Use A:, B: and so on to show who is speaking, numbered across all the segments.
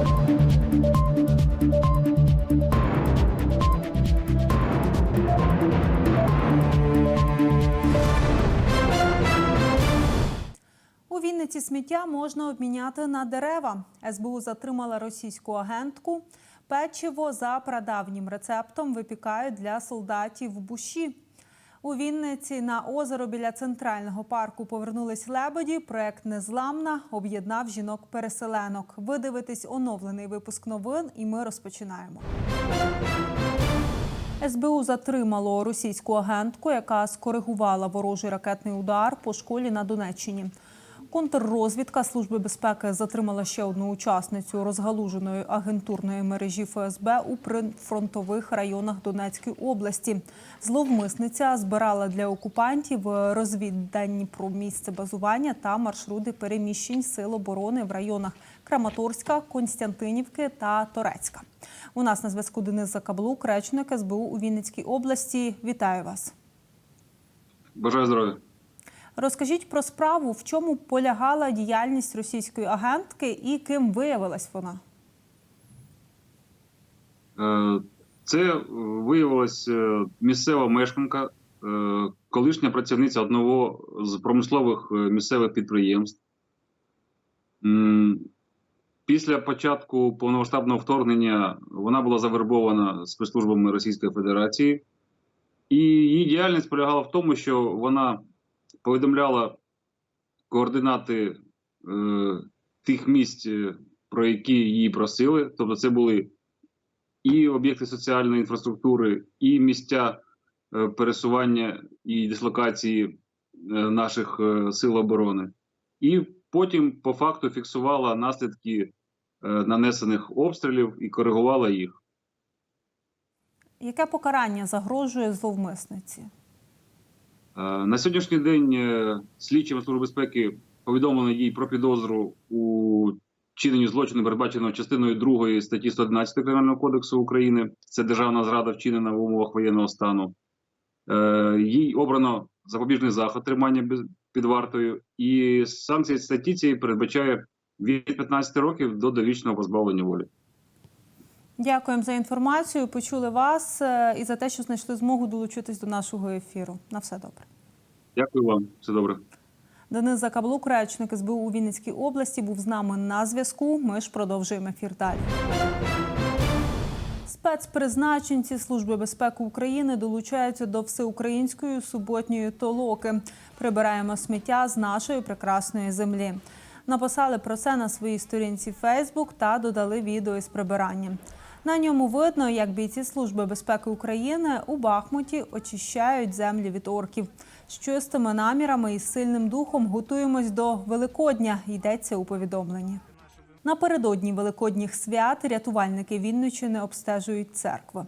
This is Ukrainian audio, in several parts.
A: У Вінниці сміття можна обміняти на дерева. СБУ затримала російську агентку. Печиво за прадавнім рецептом випікають для солдатів в буші. У Вінниці на озеро біля центрального парку повернулись лебеді. Проект Незламна об'єднав жінок-переселенок. Ви дивитесь оновлений випуск новин, і ми розпочинаємо. СБУ затримало російську агентку, яка скоригувала ворожий ракетний удар по школі на Донеччині. Контррозвідка Служби безпеки затримала ще одну учасницю розгалуженої агентурної мережі ФСБ у прифронтових районах Донецької області. Зловмисниця збирала для окупантів розвіддані про місце базування та маршрути переміщень сил оборони в районах Краматорська, Константинівки та Торецька. У нас на зв'язку Денис Закаблук, речник СБУ у Вінницькій області. Вітаю вас.
B: Бажаю здоров'я.
A: Розкажіть про справу, в чому полягала діяльність російської агентки і ким виявилась вона?
B: Е, Це виявилась е, місцева мешканка, е, колишня працівниця одного з промислових місцевих підприємств. Після початку повномасштабного вторгнення вона була завербована спецслужбами Російської Федерації, і її діяльність полягала в тому, що вона повідомляла координати е, тих місць, е, про які її просили. Тобто, це були і об'єкти соціальної інфраструктури, і місця е, пересування і дислокації е, наших е, сил оборони. І потім по факту фіксувала наслідки е, нанесених обстрілів і коригувала їх.
A: Яке покарання загрожує зловмисниці?
B: Е, На сьогоднішній день е, слідчими Служби безпеки повідомлено їй про підозру у чиненні злочину, передбаченого частиною 2 статті 111 Кримінального кодексу України. Це державна зрада вчинена в умовах воєнного стану. Е, Їй обрано запобіжний заход тримання під вартою, і санкція статті цієї передбачає від 15 років до довічного позбавлення волі.
A: Дякуємо за інформацію. Почули вас е, і за те, що знайшли змогу долучитись до нашого ефіру. На все добре.
B: Дякую вам, все добре.
A: Денис Закаблук, речник СБУ у Вінницькій області, був з нами на зв'язку. Ми ж продовжуємо ефір далі. Спецпризначенці Служби безпеки України долучаються до всеукраїнської суботньої толоки. Прибираємо сміття з нашої прекрасної землі. Написали про це на своїй сторінці Facebook та додали відео із прибиранням. На ньому видно, як бійці Служби безпеки України у Бахмуті очищають землі від орків. З чистими намірами і сильним духом готуємось до Великодня. Йдеться у повідомленні. Напередодні великодніх свят рятувальники Вінничини обстежують церкви.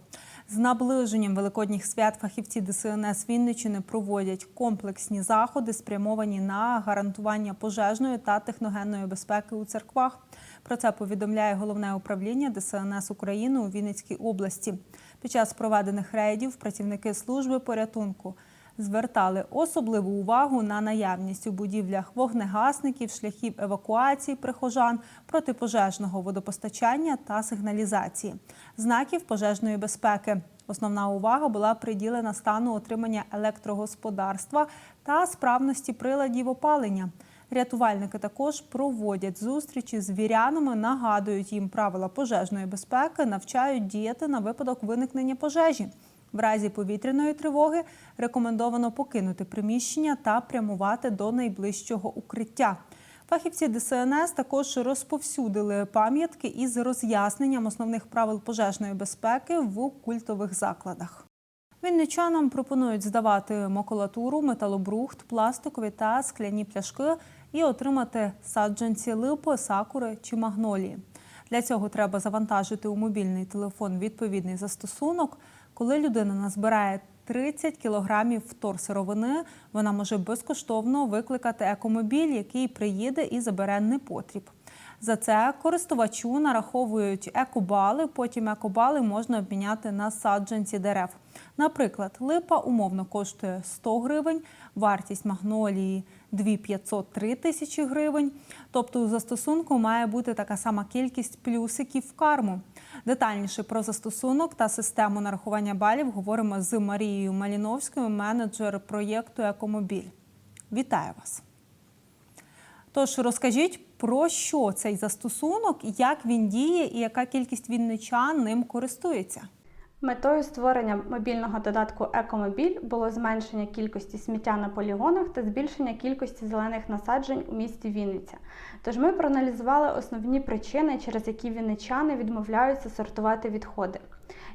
A: З наближенням великодніх свят фахівці ДСНС Вінничини проводять комплексні заходи, спрямовані на гарантування пожежної та техногенної безпеки у церквах. Про це повідомляє головне управління ДСНС України у Вінницькій області. Під час проведених рейдів працівники служби порятунку звертали особливу увагу на наявність у будівлях вогнегасників, шляхів евакуації прихожан, протипожежного водопостачання та сигналізації, знаків пожежної безпеки. Основна увага була приділена стану отримання електрогосподарства та справності приладів опалення. Рятувальники також проводять зустрічі з вірянами, нагадують їм правила пожежної безпеки, навчають діяти на випадок виникнення пожежі. В разі повітряної тривоги рекомендовано покинути приміщення та прямувати до найближчого укриття. Фахівці ДСНС також розповсюдили пам'ятки із роз'ясненням основних правил пожежної безпеки в культових закладах. Вінничанам пропонують здавати макулатуру, металобрухт, пластикові та скляні пляшки і отримати саджанці липи, сакури чи магнолії. Для цього треба завантажити у мобільний телефон відповідний застосунок. Коли людина назбирає 30 кілограмів вторсировини, вона може безкоштовно викликати екомобіль, який приїде і забере непотріб. За це користувачу нараховують екобали. Потім екобали можна обміняти на саджанці дерев. Наприклад, липа умовно коштує 100 гривень, вартість магнолії 2503 тисячі гривень. Тобто у застосунку має бути така сама кількість плюсиків в карму. Детальніше про застосунок та систему нарахування балів говоримо з Марією Маліновською, менеджер проєкту Екомобіль. Вітаю вас! Тож розкажіть про що цей застосунок, як він діє і яка кількість вінничан ним користується.
C: Метою створення мобільного додатку Екомобіль було зменшення кількості сміття на полігонах та збільшення кількості зелених насаджень у місті Вінниця. Тож ми проаналізували основні причини, через які вінничани відмовляються сортувати відходи.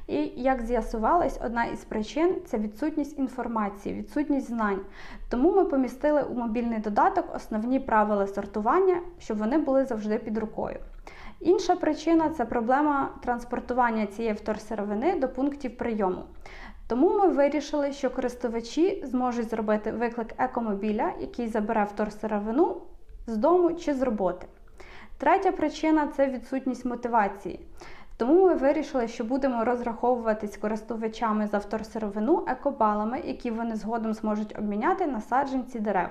C: І як з'ясувалось, одна із причин це відсутність інформації, відсутність знань. Тому ми помістили у мобільний додаток основні правила сортування, щоб вони були завжди під рукою. Інша причина це проблема транспортування цієї вторсировини до пунктів прийому. Тому ми вирішили, що користувачі зможуть зробити виклик екомобіля, який забере вторсировину з дому чи з роботи. Третя причина це відсутність мотивації. Тому ми вирішили, що будемо розраховуватись користувачами за вторсировину екобалами, які вони згодом зможуть обміняти на саджанці дерев.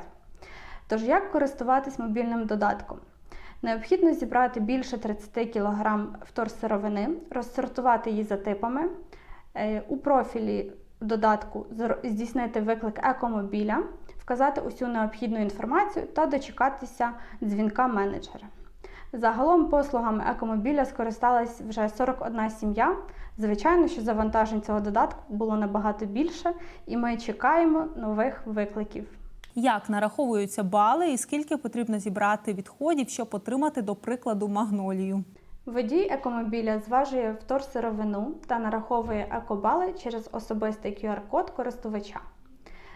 C: Тож, як користуватись мобільним додатком? Необхідно зібрати більше 30 кг вторсировини, розсортувати її за типами, е, у профілі додатку здійснити виклик екомобіля, вказати усю необхідну інформацію та дочекатися дзвінка менеджера. Загалом послугами екомобіля скористалась вже 41 сім'я. Звичайно, що завантажень цього додатку було набагато більше, і ми чекаємо нових викликів.
A: Як нараховуються бали і скільки потрібно зібрати відходів, щоб отримати, до прикладу, магнолію?
C: Водій екомобіля зважує вторсировину та нараховує екобали через особистий QR-код користувача.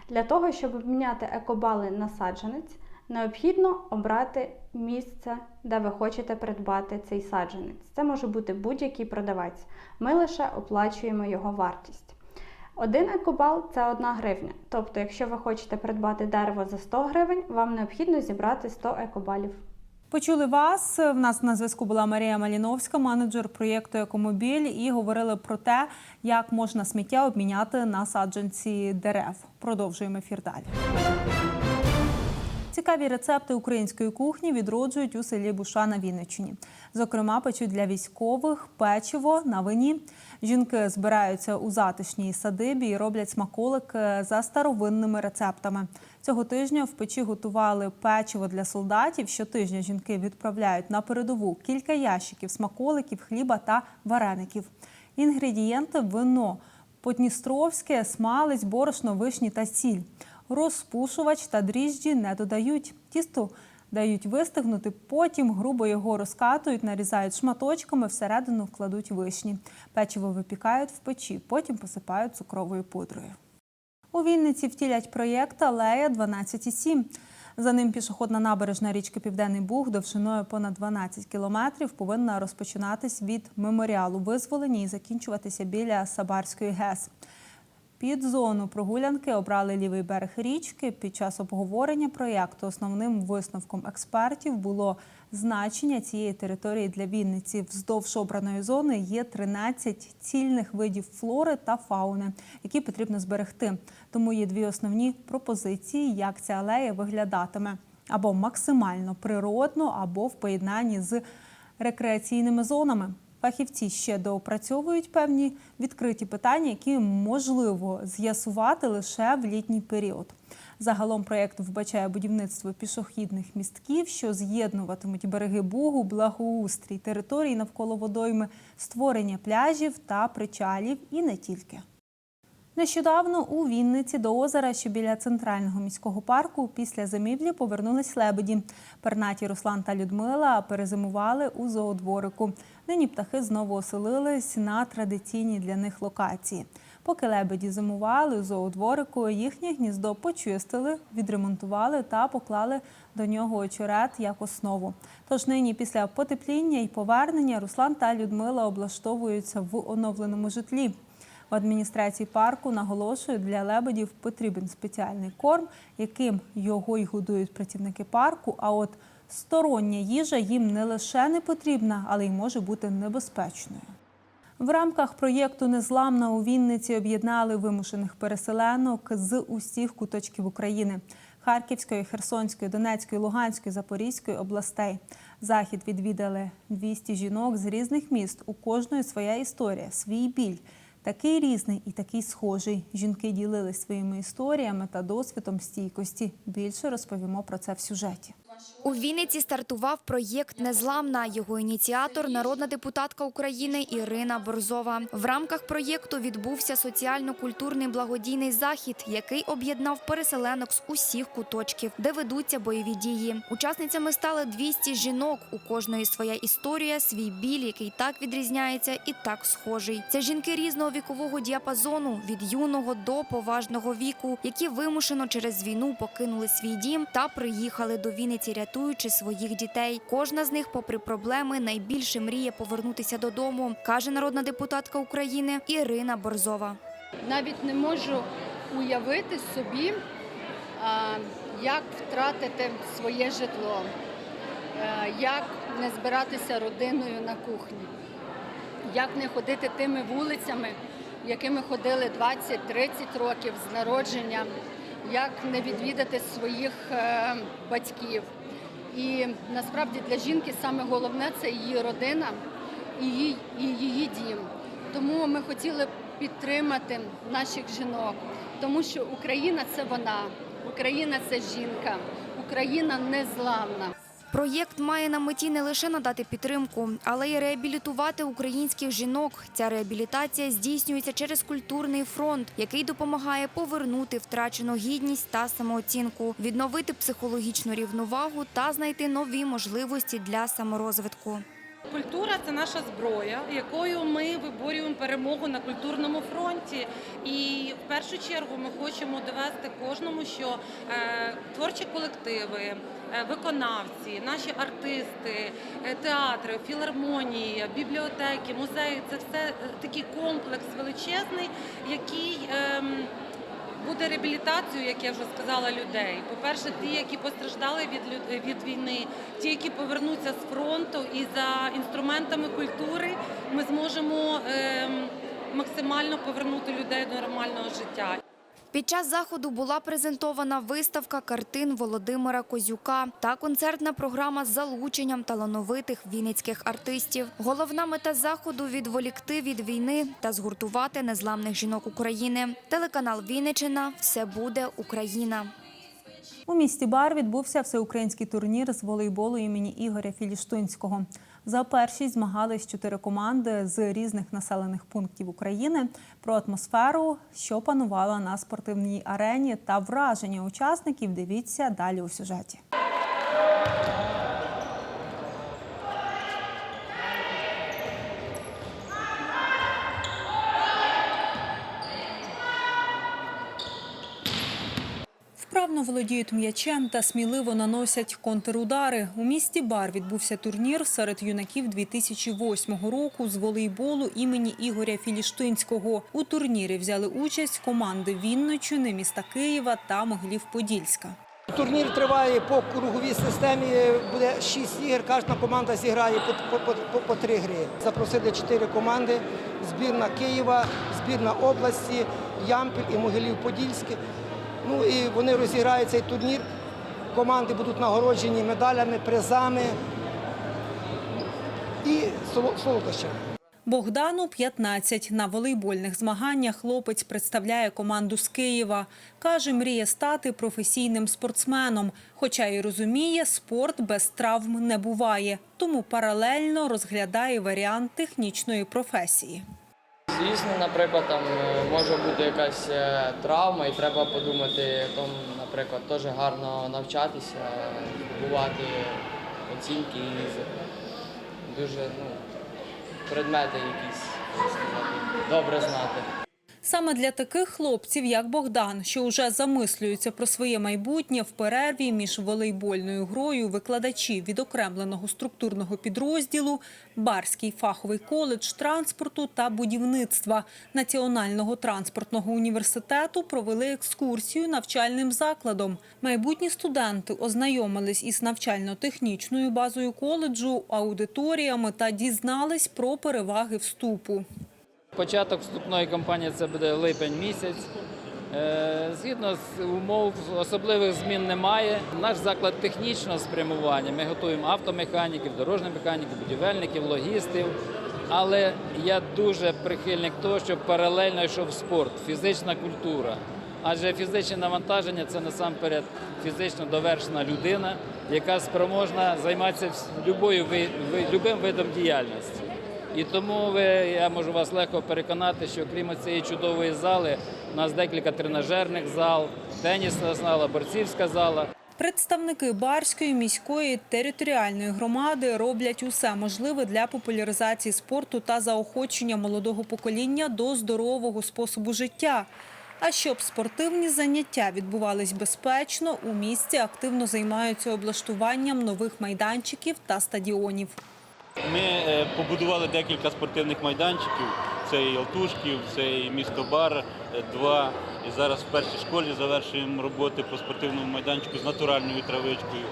C: Для того, щоб обміняти екобали на саджанець, необхідно обрати місце, де ви хочете придбати цей саджанець. Це може бути будь-який продавець. Ми лише оплачуємо його вартість. Один екобал це 1 гривня. Тобто, якщо ви хочете придбати дерево за 100 гривень, вам необхідно зібрати 100 екобалів.
A: Почули вас. В нас на зв'язку була Марія Маліновська, менеджер проєкту Екомобіль, і говорили про те, як можна сміття обміняти на саджанці дерев. Продовжуємо ефір далі. Цікаві рецепти української кухні відроджують у селі Буша на Вінниччині. Зокрема, печуть для військових печиво на вині. Жінки збираються у затишній садибі і роблять смаколики за старовинними рецептами. Цього тижня в печі готували печиво для солдатів. Щотижня жінки відправляють на передову кілька ящиків смаколиків, хліба та вареників. Інгредієнти вино, подністровське, смалець, борошно, вишні та сіль. Розпушувач та дріжджі не додають. Тісто дають вистигнути, потім грубо його розкатують, нарізають шматочками, всередину кладуть вишні. Печиво випікають в печі, потім посипають цукровою пудрою. У Вінниці втілять проєкт Алея 12,7. За ним пішохідна набережна річки Південний Буг довжиною понад 12 кілометрів повинна розпочинатись від меморіалу визволення і закінчуватися біля Сабарської ГЕС. Під зону прогулянки обрали лівий берег річки. Під час обговорення проєкту основним висновком експертів було значення цієї території для Вінниці. Вздовж обраної зони є 13 цільних видів флори та фауни, які потрібно зберегти. Тому є дві основні пропозиції, як ця алея виглядатиме або максимально природно, або в поєднанні з рекреаційними зонами. Фахівці ще доопрацьовують певні відкриті питання, які можливо з'ясувати лише в літній період. Загалом проєкт вбачає будівництво пішохідних містків, що з'єднуватимуть береги Бугу, благоустрій територій навколо водойми, створення пляжів та причалів і не тільки. Нещодавно у Вінниці до озера, що біля центрального міського парку, після зимівлі повернулись лебеді. Пернаті Руслан та Людмила перезимували у зоодворику. Нині птахи знову оселились на традиційній для них локації. Поки лебеді зимували у зоодворику, їхнє гніздо почистили, відремонтували та поклали до нього очерет як основу. Тож нині, після потепління і повернення, Руслан та Людмила облаштовуються в оновленому житлі. В адміністрації парку наголошують, для лебедів потрібен спеціальний корм, яким його й годують працівники парку. А от стороння їжа їм не лише не потрібна, але й може бути небезпечною. В рамках проєкту Незламна у Вінниці об'єднали вимушених переселенок з усіх куточків України. Харківської, Херсонської, Донецької, Луганської, Запорізької областей. Захід відвідали 200 жінок з різних міст. У кожної своя історія, свій біль. Такий різний і такий схожий. Жінки ділились своїми історіями та досвідом стійкості. Більше розповімо про це в сюжеті.
D: У Вінниці стартував проєкт Незламна. Його ініціатор народна депутатка України Ірина Борзова. В рамках проєкту відбувся соціально-культурний благодійний захід, який об'єднав переселенок з усіх куточків, де ведуться бойові дії. Учасницями стали 200 жінок. У кожної своя історія, свій біль, який так відрізняється і так схожий. Це жінки різного вікового діапазону від юного до поважного віку, які вимушено через війну покинули свій дім та приїхали до Вінниці, рятуючи своїх дітей. Кожна з них, попри проблеми, найбільше мріє повернутися додому, каже народна депутатка України Ірина Борзова.
E: навіть не можу уявити собі, як втратити своє житло, е, як не збиратися родиною на кухні, як не ходити тими вулицями, якими ходили 20-30 років з народження, як не відвідати своїх е, батьків. І насправді для жінки саме головне це її родина і її, і її дім. Тому ми хотіли підтримати наших жінок, тому що Україна це вона, Україна це жінка, Україна незламна.
D: Проєкт має на меті не лише надати підтримку, але й реабілітувати українських жінок. Ця реабілітація здійснюється через культурний фронт, який допомагає повернути втрачену гідність та самооцінку, відновити психологічну рівновагу та знайти нові можливості для саморозвитку.
F: Культура це наша зброя, якою ми виборюємо перемогу на культурному фронті. І в першу чергу ми хочемо довести кожному, що е, творчі колективи, виконавці, наші артисти, е, театри, філармонії, бібліотеки, музеї це все е, такий комплекс величезний, який. ем, Буде реабілітацією, як я вже сказала, людей. По-перше, ті, які постраждали від від війни, ті, які повернуться з фронту, і за інструментами культури ми зможемо ем, максимально повернути людей до нормального життя.
D: Під час заходу була презентована виставка картин Володимира Козюка та концертна програма з залученням талановитих вінницьких артистів. Головна мета заходу відволікти від війни та згуртувати незламних жінок України. Телеканал Вінничина все буде Україна.
A: У місті Бар відбувся всеукраїнський турнір з волейболу імені Ігоря Філіштунського. За першість змагались чотири команди з різних населених пунктів України. Про атмосферу, що панувала на спортивній арені, та враження учасників. Дивіться далі у сюжеті. Володіють м'ячем та сміливо наносять контрудари. У місті Бар відбувся турнір серед юнаків 2008 року з волейболу імені Ігоря Філіштинського. У турнірі взяли участь команди Вінничини, міста Києва та Могилів-Подільська.
G: Турнір триває по круговій системі. Буде 6 ігор. Кожна команда зіграє по, по, по, по три гри. Запросили чотири команди: збірна Києва, збірна області, Ямпіль і Могилів-Подільське. Ну і вони розіграють цей турнір. Команди будуть нагороджені медалями, призами і соло- солодощами.
A: Богдану 15. На волейбольних змаганнях хлопець представляє команду з Києва. Каже, мріє стати професійним спортсменом. Хоча й розуміє, спорт без травм не буває. Тому паралельно розглядає варіант технічної професії.
H: Звісно, наприклад, там е, може бути якась е, травма, і треба подумати, там, наприклад, теж гарно навчатися, бувати оцінки і дуже ну, предмети якісь, так сказати, добре знати.
A: Саме для таких хлопців, як Богдан, що вже замислюються про своє майбутнє в перерві між волейбольною грою викладачі відокремленого структурного підрозділу Барський фаховий коледж транспорту та будівництва Національного транспортного університету провели екскурсію навчальним закладом. Майбутні студенти ознайомились із навчально-технічною базою коледжу, аудиторіями та дізнались про переваги вступу.
I: Початок вступної кампанії це буде липень місяць. Е, Згідно з умов, особливих змін немає. Наш заклад технічного спрямування. Ми готуємо автомеханіків, дорожніх механіків, будівельників, логістів. Але я дуже прихильник того, щоб паралельно йшов спорт, фізична культура. Адже фізичне навантаження це насамперед фізично довершена людина, яка спроможна займатися любим видом діяльності. І тому ви, я можу вас легко переконати, що крім цієї чудової зали, у нас декілька тренажерних зал, тенісна зала, борцівська зала.
A: Представники Барської міської територіальної громади роблять усе можливе для популяризації спорту та заохочення молодого покоління до здорового способу життя. А щоб спортивні заняття відбувались безпечно, у місті активно займаються облаштуванням нових майданчиків та стадіонів.
J: Ми е, побудували декілька спортивних майданчиків. Це і Алтушків, це і місто Бар, е, два. І зараз в першій школі завершуємо роботи по спортивному майданчику з натуральною травичкою.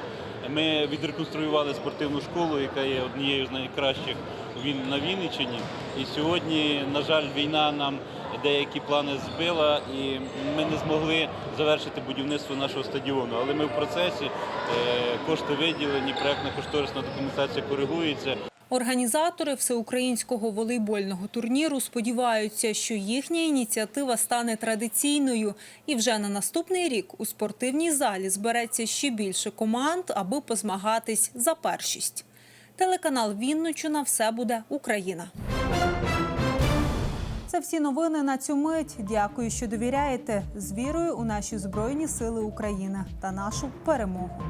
J: Ми відреконструювали спортивну школу, яка є однією з найкращих на Вінниччині. І сьогодні, на жаль, війна нам деякі плани збила, і ми не змогли завершити будівництво нашого стадіону. Але ми в процесі, е, кошти виділені, проєктно-кошторисна документація коригується.
A: Організатори всеукраїнського волейбольного турніру сподіваються, що їхня ініціатива стане традиційною, і вже на наступний рік у спортивній залі збереться ще більше команд, аби позмагатись за першість. Телеканал Вінничина все буде Україна. Це всі новини на цю мить. Дякую, що довіряєте з вірою у наші збройні сили України та нашу перемогу.